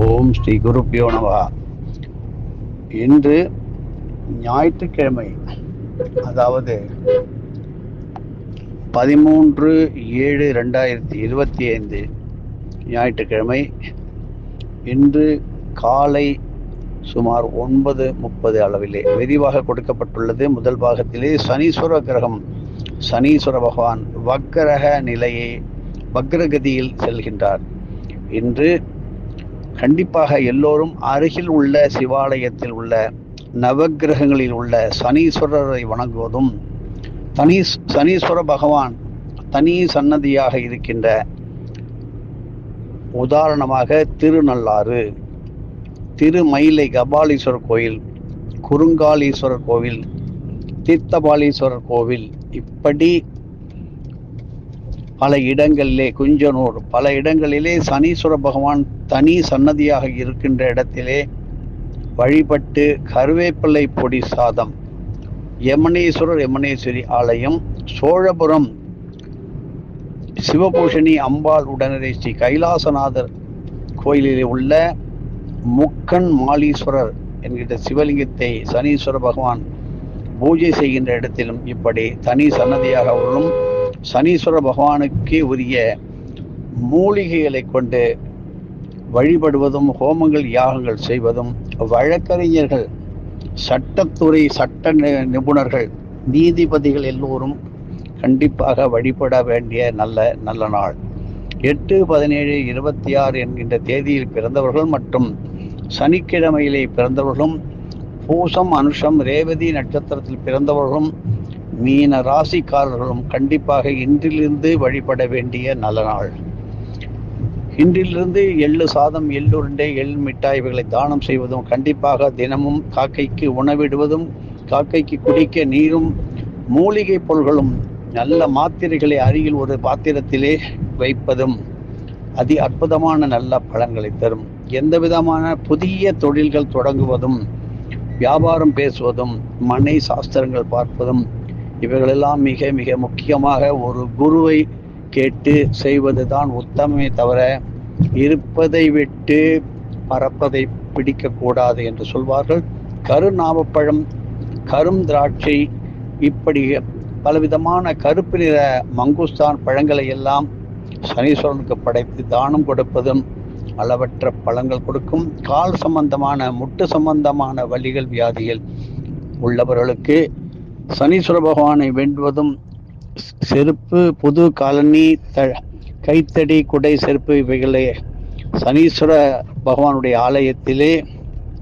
ஓம் ஸ்ரீ குருப்பியோ நமகா இன்று ஞாயிற்றுக்கிழமை அதாவது பதிமூன்று ஏழு ரெண்டாயிரத்தி இருபத்தி ஐந்து ஞாயிற்றுக்கிழமை இன்று காலை சுமார் ஒன்பது முப்பது அளவிலே விரிவாக கொடுக்கப்பட்டுள்ளது. முதல் பாகத்திலே சனீஸ்வர கிரகம் சனீஸ்வர பகவான் வக்கரக நிலையை வக்ரகதியில் செல்கின்றார். இன்று கண்டிப்பாக எல்லோரும் அருகில் உள்ள சிவாலயத்தில் உள்ள நவக்கிரகங்களில் உள்ள சனீஸ்வரரை வணங்குவதும் தனி சனீஸ்வர பகவான் தனி சன்னதியாக இருக்கின்ற உதாரணமாக திருநள்ளாறு திருமயிலை கபாலீஸ்வரர் கோயில் குறுங்காலீஸ்வரர் கோவில் தீர்த்தபாலீஸ்வரர் கோவில் இப்படி பல இடங்களிலே குஞ்சனூர் பல இடங்களிலே சனீஸ்வர பகவான் தனி சன்னதியாக இருக்கின்ற இடத்திலே வழிபட்டு கருவேப்பிள்ளை பொடி சாதம் யமனேஸ்வரர் யமனேஸ்வரி ஆலயம் சோழபுரம் சிவபூஷணி அம்பாள் உடனடி ஸ்ரீ கைலாசநாதர் கோயிலில் உள்ள முக்கன் மாலீஸ்வரர் என்கிற சிவலிங்கத்தை சனீஸ்வர பகவான் பூஜை செய்கின்ற இடத்திலும் இப்படி தனி சன்னதியாக உள்ளும் சனீஸ்வர பகவானுக்கு உரிய மூலிகைகளை கொண்டு வழிபடுவதும் ஹோமங்கள் யாகங்கள் செய்வதும் வழக்கறிஞர்கள் சட்டத்துறை சட்ட நிபுணர்கள் நீதிபதிகள் எல்லோரும் கண்டிப்பாக வழிபட வேண்டிய நல்ல நல்ல நாள். எட்டு பதினேழு இருபத்தி ஆறு என்கின்ற தேதியில் பிறந்தவர்கள் மற்றும் சனிக்கிழமையிலே பிறந்தவர்களும் பூசம் அனுஷம் ரேவதி நட்சத்திரத்தில் பிறந்தவர்களும் மீன ராசிக்காரர்களும் கண்டிப்பாக இன்றிலிருந்து வழிபட வேண்டிய நல்ல நாள். இன்றிலிருந்து எள்ளு சாதம் எள்ளுருண்டை எள் மிட்டாய் இவைகளை தானம் செய்வதும் கண்டிப்பாக தினமும் காக்கைக்கு உணவிடுவதும் காக்கைக்கு குடிக்க நீரும் மூலிகை பொருள்களும் நல்ல மாத்திரைகளை அருகில் ஒரு பாத்திரத்திலே வைப்பதும் அதி அற்புதமான நல்ல பலன்களை தரும். எந்த விதமான புதிய தொழில்கள் தொடங்குவதும் வியாபாரம் பேசுவதும் மனை சாஸ்திரங்கள் பார்ப்பதும் இவைகளெல்லாம் மிக மிக முக்கியமாக ஒரு குருவை கேட்டு செய்வது தான் உத்தமே தவிர இருப்பதை விட்டு பறப்பதை பிடிக்கக்கூடாது என்று சொல்வார்கள். கருநாவப்பழம் கரும் திராட்சை இப்படி பலவிதமான கருப்பு நிற மங்குஸ்தான் பழங்களை எல்லாம் சனீஸ்வரனுக்கு படைத்து தானம் கொடுப்பதும் அளவற்ற பழங்கள் கொடுக்கும். கால் சம்பந்தமான முட்டு சம்பந்தமான வலிகள் வியாதிகள் உள்ளவர்களுக்கு சனீஸ்வர பகவானை வேண்டுவதும் செருப்பு புது காலனி த கைத்தடி குடை செருப்பு இவைகளை. சனீஸ்வர பகவானுடைய ஆலயத்திலே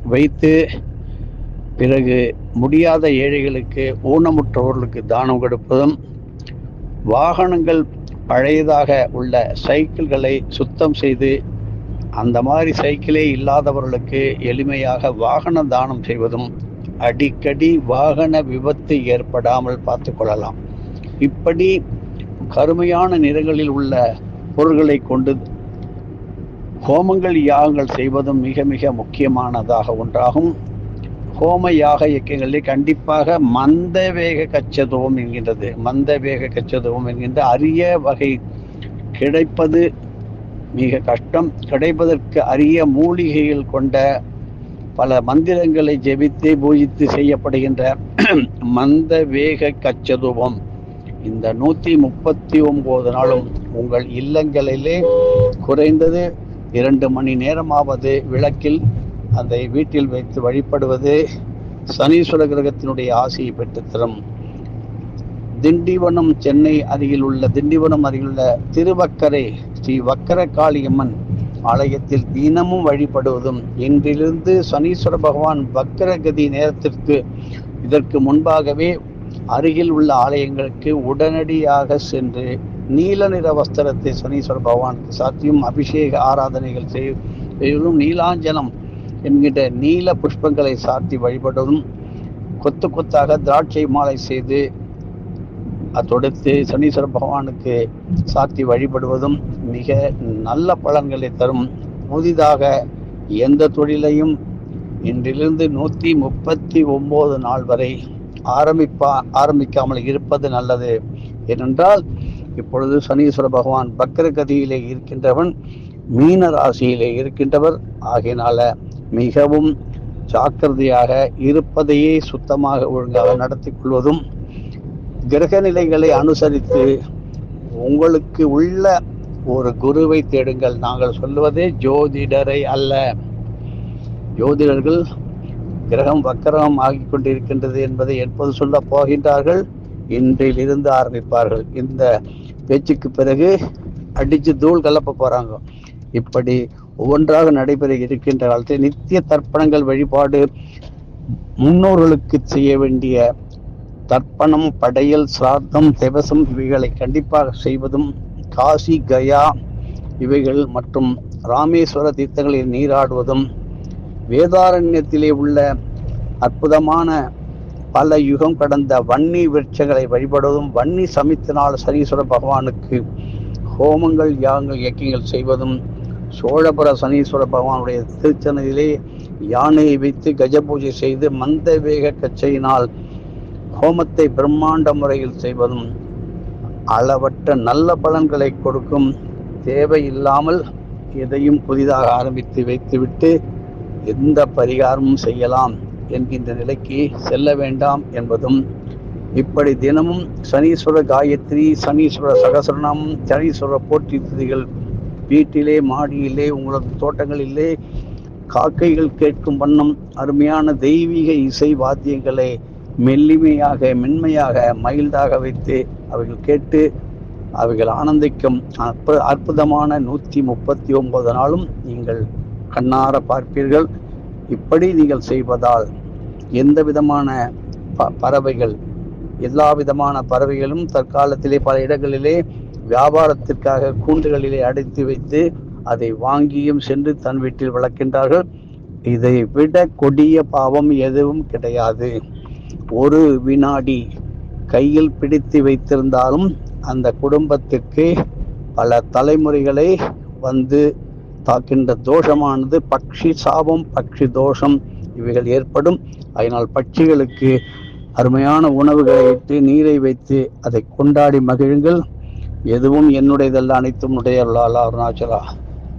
வைத்து பிறகு முடியாத ஏழைகளுக்கு ஊனமுற்றவர்களுக்கு தானம் கொடுப்பதும் வாகனங்கள் பழையதாக உள்ள சைக்கிள்களை சுத்தம் செய்து அந்த மாதிரி சைக்கிளே இல்லாதவர்களுக்கு எளிமையாக வாகன தானம் செய்வதும் அடிக்கடி வாகன விபத்து ஏற்படாமல் பார்த்து கொள்ளலாம். இப்படி கருமையான நிறங்களில் உள்ள பொருள்களை கொண்டு ஹோமங்கள் யாகங்கள் செய்வதும் மிக மிக முக்கியமானதாக ஒன்றாகும். ஹோம யாக இயக்கங்களில் கண்டிப்பாக மந்த வேக கச்சதுவம் என்கின்றது. மந்த வேக கச்சதுவம் என்கின்ற அரிய வகை கிடைப்பது மிக கஷ்டம். கிடைப்பதற்கு அரிய மூலிகைகள் கொண்ட பல மந்திரங்களை ஜெபித்து பூஜித்து செய்யப்படுகின்ற மந்த வேக கச்சதுவம். இந்த நூத்தி முப்பத்தி ஒன்பது நாளும் உங்கள் இல்லங்களிலே குறைந்தது இரண்டு மணி நேரமாவது விளக்கில் அதை வீட்டில் வைத்து வழிபடுவது சனீஸ்வர கிரகத்தினுடைய ஆசையை பெற்றுத்தரும். திண்டிவனம் சென்னை அருகில் உள்ள திண்டிவனம் அருகில் உள்ள திருவக்கரை ஸ்ரீ வக்கர காளியம்மன் ஆலயத்தில் தினமும் வழிபடுவதும் இன்றிலிருந்து சனீஸ்வர பகவான் வக்கரகதி நேரத்திற்கு இதற்கு முன்பாகவே அருகில் உள்ள ஆலயங்களுக்கு உடனடியாக சென்று நீல நிற வஸ்திரத்தை சனீஸ்வர பகவானுக்கு சாத்தியும் அபிஷேக ஆராதனைகள் செய்வதும் நீலாஞ்சலம் என்கின்ற நீல புஷ்பங்களை சாத்தி வழிபடுவதும் கொத்து கொத்தாக திராட்சை மாலை செய்து அதொடுத்து சனீஸ்வர பகவானுக்கு சாத்தி வழிபடுவதும் மிக நல்ல பலன்களை தரும். புதிதாக எந்த தொழிலையும் இன்றிலிருந்து நூற்றி முப்பத்தி ஒம்பது நாள் வரை ஆரம்பிப்பா ஆரம்பிக்காமல் இருப்பது நல்லது. ஏனென்றால் இப்பொழுது சனீஸ்வர பகவான் பக்ரகதியிலே இருக்கின்றவன் மீன ராசியிலே இருக்கின்றவர். ஆகையினால மிகவும் ஜாக்கிரதையாக இருப்பதையே சுத்தமாக ஒழுங்காக நடத்தி கொள்வதும் கிரக நிலைகளை அனுசரித்து உங்களுக்கு உள்ள ஒரு குருவை தேடுங்கள். நாங்கள் சொல்வதே ஜோதிடரை அல்ல. ஜோதிடர்கள் கிரகம் வக்கரம் ஆகிக் கொண்டிருக்கின்றது என்பதை எப்போது சொல்ல போகின்றார்கள்? இன்றிலிருந்து ஆரம்பிப்பார்கள். இந்த பேச்சுக்கு பிறகு அடிச்சு தூள் கலப்ப போறாங்க. இப்படி ஒவ்வொன்றாக நடைபெற இருக்கின்ற காலத்தில் நித்திய தர்ப்பணங்கள் வழிபாடு முன்னோர்களுக்கு செய்ய வேண்டிய தர்ப்பணம் படையல் சிராத்தம் திவசம் இவைகளை கண்டிப்பாக செய்வதும் காசி கயா இவைகள் மற்றும் ராமேஸ்வர தீர்த்தங்களில் நீராடுவதும் வேதாரண்யத்திலே உள்ள அற்புதமான பல யுகம் கடந்த வன்னி விருட்சங்களை வழிபடுவதும் வன்னி சமித்தினால் சனீஸ்வர பகவானுக்கு ஹோமங்கள் யாகங்கள் இயக்கங்கள் செய்வதும் சோழபுர சனீஸ்வர பகவானுடைய திருச்சனையிலே யானையை வைத்து கஜ பூஜை செய்து மந்த வேக கச்சையினால் ஹோமத்தை பிரம்மாண்ட முறையில் செய்வதும் அளவற்ற நல்ல பலன்களை கொடுக்கும் தேவையில்லாமல் எதையும் புதிதாக ஆரம்பித்து வைத்துவிட்டு எந்த பரிகாரமும் செய்யலாம் என்கின்ற நிலைக்கு செல்ல வேண்டாம் என்பதும் இப்படி தினமும் சனீஸ்வர காயத்ரி சனீஸ்வர சகசரணம் சனீஸ்வர போற்றி திதிகள் வீட்டிலே மாடியிலே உங்களது தோட்டங்களிலே காக்கைகள் கேட்கும் வண்ணம் அருமையான தெய்வீக இசை வாத்தியங்களை மெல்லிமையாக மென்மையாக மைல்டாக வைத்து அவர்கள் கேட்டு அவைகள் ஆனந்திக்கும் அற்ப அற்புதமான நூற்றி முப்பத்தி ஒன்பது நாளும் நீங்கள் கண்ணார பார்ப்பீர்கள். இப்படி நீங்கள் செய்வதால் எந்த விதமான ப பறவைகள் எல்லா விதமான பறவைகளும் தற்காலத்திலே பல இடங்களிலே வியாபாரத்திற்காக கூண்டுகளிலே அடைத்து வைத்து அதை வாங்கியும் சென்று தன் வீட்டில் வளர்க்கின்றார்கள். இதை விட கொடிய பாவம் எதுவும் கிடையாது. ஒரு வினாடி கையில் பிடித்து வைத்திருந்தாலும் அந்த குடும்பத்திற்கு பல தலைமுறைகளை வந்து தாக்கின்ற தோஷமானது பக்ஷி சாபம் பக்ஷி தோஷம் இவைகள் ஏற்படும். அதனால் பட்சிகளுக்கு அருமையான உணவுகளை இட்டு நீரை வைத்து அதை கொண்டாடி மகிழுங்கள். எதுவும் என்னுடையதல்ல அனைத்தும் உடைய அருணாச்சலா.